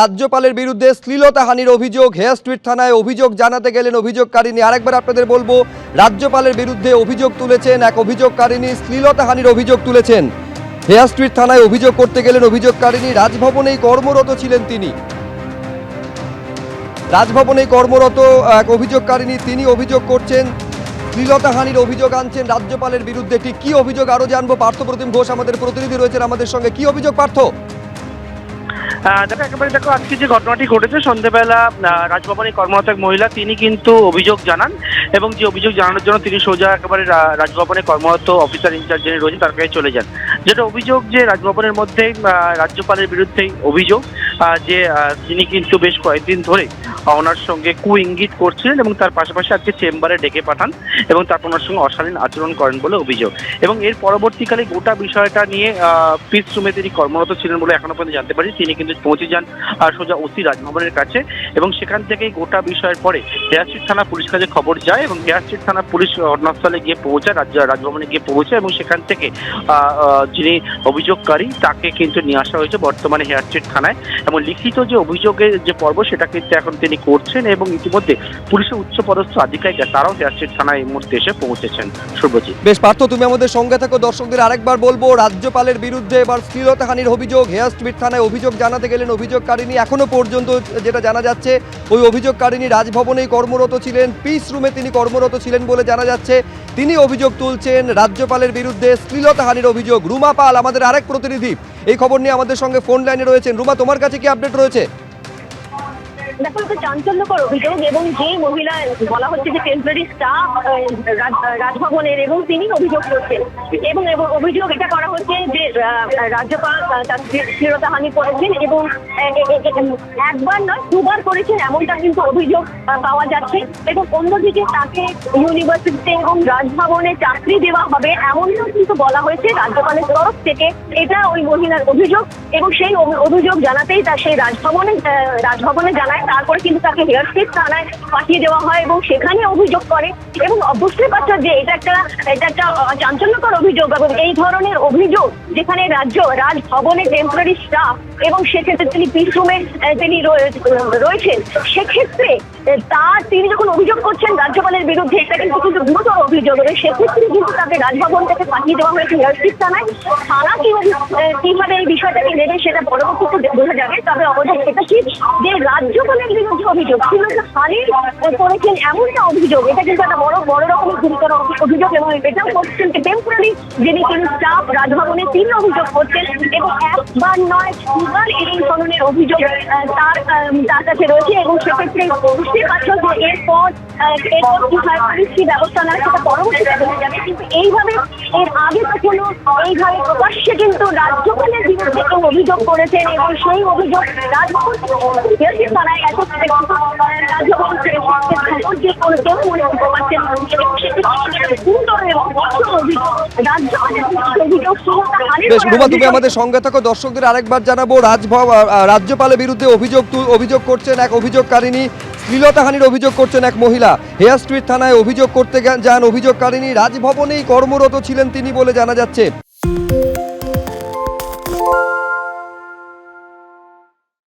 রাজ্যপালের বিরুদ্ধে শ্লীলতাহানির অভিযোগ, হেয়ার স্ট্রিট থানায় অভিযোগ জানাতে গেলেন অভিযোগকারিনী আরেকবার আপনাদের বলব, রাজ্যপালের বিরুদ্ধে অভিযোগ তুলেছেন, এক অভিযোগকারিনী শ্লীলতাহানির অভিযোগ তুলেছেন। হেয়ার স্ট্রিট থানায় অভিযোগ করতে গেলেন অভিযোগকারিনী রাজভবনেই কর্মরত ছিলেন তিনি। রাজভবনে কর্মরত, এক অভিযোগকারিনী তিনি অভিযোগ করছেন শ্লীলতাহানির অভিযোগ আনছেন, রাজ্যপালের বিরুদ্ধে ঠিক কি অভিযোগ আরও জানব? পার্থপ্রতিম ঘোষ আমাদের প্রতিনিধি রয়েছেন আমাদের সঙ্গে। কি অভিযোগ, পার্থ? দেখো, একেবারে দেখো, আজকে যে ঘটনাটি ঘটেছে সন্ধ্যেবেলা রাজভবনে কর্মরত এক মহিলা, তিনি কিন্তু অভিযোগ জানান এবং যে অভিযোগ জানানোর জন্য তিনি সোজা একেবারে রাজভবনে কর্মরত অফিসার ইনচার্জ যিনি রয়েছেন, তার কাছে চলে যান। যেটা অভিযোগ যে রাজভবনের মধ্যে রাজ্যপালের বিরুদ্ধে অভিযোগ যে তিনি কিন্তু বেশ কয়েকদিন ধরে ওনার সঙ্গে কু ইঙ্গিত করছিলেন এবং তার পাশাপাশি আজকে চেম্বারে ডেকে পাঠান এবং তারপর ওনার সঙ্গে অশালীন আচরণ করেন বলে অভিযোগ। এবং এর পরবর্তীকালে গোটা বিষয়টা নিয়ে পিস রুমে তিনি কর্মরত ছিলেন বলে এখনও পর্যন্ত জানতে পারি। তিনি কিন্তু পৌঁছে যান সোজা ওসি রাজভবনের কাছে এবং সেখান থেকেই গোটা বিষয়ের পরে হেয়ার স্ট্রিট থানা পুলিশ কাছে খবর যায় এবং হেয়ার স্ট্রিট থানা পুলিশ ঘটনাস্থলে গিয়ে পৌঁছায়, রাজ্য, রাজভবনে গিয়ে পৌঁছায় এবং সেখান থেকে যিনি অভিযোগকারী তাকে কিন্তু নিয়ে আসা হয়েছে বর্তমানে হেয়ার স্ট্রিট থানায়। এবং লিখিত যে অভিযোগের যে পর্ব সেটা কিন্তু এখন তিনি করছেন এবং ইতিমধ্যে পুলিশের উচ্চপদস্থ আধিকারিকরা তারাও হেয়ার স্ট্রিট থানায় এই মুহূর্তে এসে পৌঁছেছেন। শুভজিৎ। বেশ, পার্থ, তুমি আমাদের সঙ্গে থাকো। দর্শকদের আরেকবার বলব, রাজ্যপালের বিরুদ্ধে এবার শ্লীলতাহানির অভিযোগ, হেয়ার স্ট্রিট থানায় অভিযোগ জানাতে গেলেন অভিযোগকারিনী এখনও পর্যন্ত যেটা জানা যাচ্ছে, ওই অভিযোগকারিনী রাজভবনেই কর্মরত ছিলেন, পিস রুমে তিনি কর্মরত ছিলেন বলে জানা যাচ্ছে। তিনি অভিযোগ তুলছেন, রাজ্যপালের বিরুদ্ধে শ্লীলতাহানির অভিযোগ। রুমা পাল, আমাদের আরেক প্রতিনিধি। এই খবর নিয়ে আমাদের সঙ্গে ফোন লাইনে রয়েছেন। রুমা, তোমার কাছে কি আপডেট রয়েছে? দেখো, একটা চাঞ্চল্যকর অভিযোগ এবং যে মহিলা, বলা হচ্ছে যে টেম্পোরারি স্টাফ রাজভবনের, এবং তিনি অভিযোগ করছেন। এবং অভিযোগ এটা করা হচ্ছে যে রাজ্যপাল তার স্থিরতাহানি করেছেন এবং একবার নয়, দুবার করেছেন এমনটা কিন্তু অভিযোগ পাওয়া যাচ্ছে। এবং অন্যদিকে তাকে ইউনিভার্সিটিতে এবং রাজভবনে চাকরি দেওয়া হবে এমনটাও কিন্তু বলা হয়েছে রাজ্যপালের তরফ থেকে। এটা ওই মহিলার অভিযোগ এবং সেই অভিযোগ জানাতেই তার সেই রাজভবনে রাজভবনে জানায়। তারপরে কিন্তু তাকে হেয়ার স্ট্রিট থানায় পাঠিয়ে দেওয়া হয় এবং সেখানে অভিযোগ করে। এবং বুঝতে পারছ যে এটা একটা এটা একটা চাঞ্চল্যকর অভিযোগ এবং এই ধরনের অভিযোগ যেখানে রাজ্য রাজভবনে টেম্পোরারি স্টাফ এবং সেক্ষেত্রে তিনি পিসরুমে তিনি রয়েছেন সেক্ষেত্রে তার তিনি যখন অভিযোগ করছেন রাজ্যপালের বিরুদ্ধে এটা কিন্তু কিন্তু গুরুতর অভিযোগ এবং সেক্ষেত্রে কিন্তু তাকে রাজভবন থেকে পাঠিয়ে দেওয়া হয়েছে হেয়ার স্ট্রিট থানায়। থানা কি আহ, কীভাবে এই বিষয়টাকে নেবে সেটা পরবর্তীতে বোঝা যাবে। তবে অবশ্যই এটা ঠিক যে রাজ্যপালের বিরুদ্ধে অভিযোগ শ্রীলঙ্কা হারির করেছেন এমনটা অভিযোগ, এটা কিন্তু একটা বড় বড় রকমের গুরুতর অভি- অভিযোগ এবং এটাও করছেন টেম্পোরারি যিনি তিনি স্টাফ রাজভবনে তিনি অভিযোগ করছেন এবং একবার নয়, দুবার এই ধরনের অভিযোগ তার তার কাছে রয়েছে এবং সেক্ষেত্রে বুঝতে পারছ যে এরপর এরপর কি হয়? পুলিশ কি ব্যবস্থা নেয় সেটা পরবর্তীতে বোঝা যাবে। কিন্তু এইভাবে এর আগে কখনো এইভাবে প্রকাশ্যে কিন্তু রাজ্যপালের বিরুদ্ধে কেউ অভিযোগ করেছেন এবং সেই অভিযোগ রাজভবন থানায় রাজভবন খবর যে কোনো কেউ মনে করতে পারছেন বেশ রুমা তুমি আমাদের সঙ্গে থাকো দর্শকদের আরেকবার জানাব রাজভব রাজ্যপালের বিরুদ্ধে অভিযোগ অভিযোগ করছেন এক অভিযোগকারিনী শ্লীলতাহানির অভিযোগ করছেন এক মহিলা। হেয়ার স্ট্রিট থানায় অভিযোগ করতে যান অভিযোগকারিনী রাজভবনেই কর্মরত ছিলেন তিনি বলে জানা যাচ্ছে।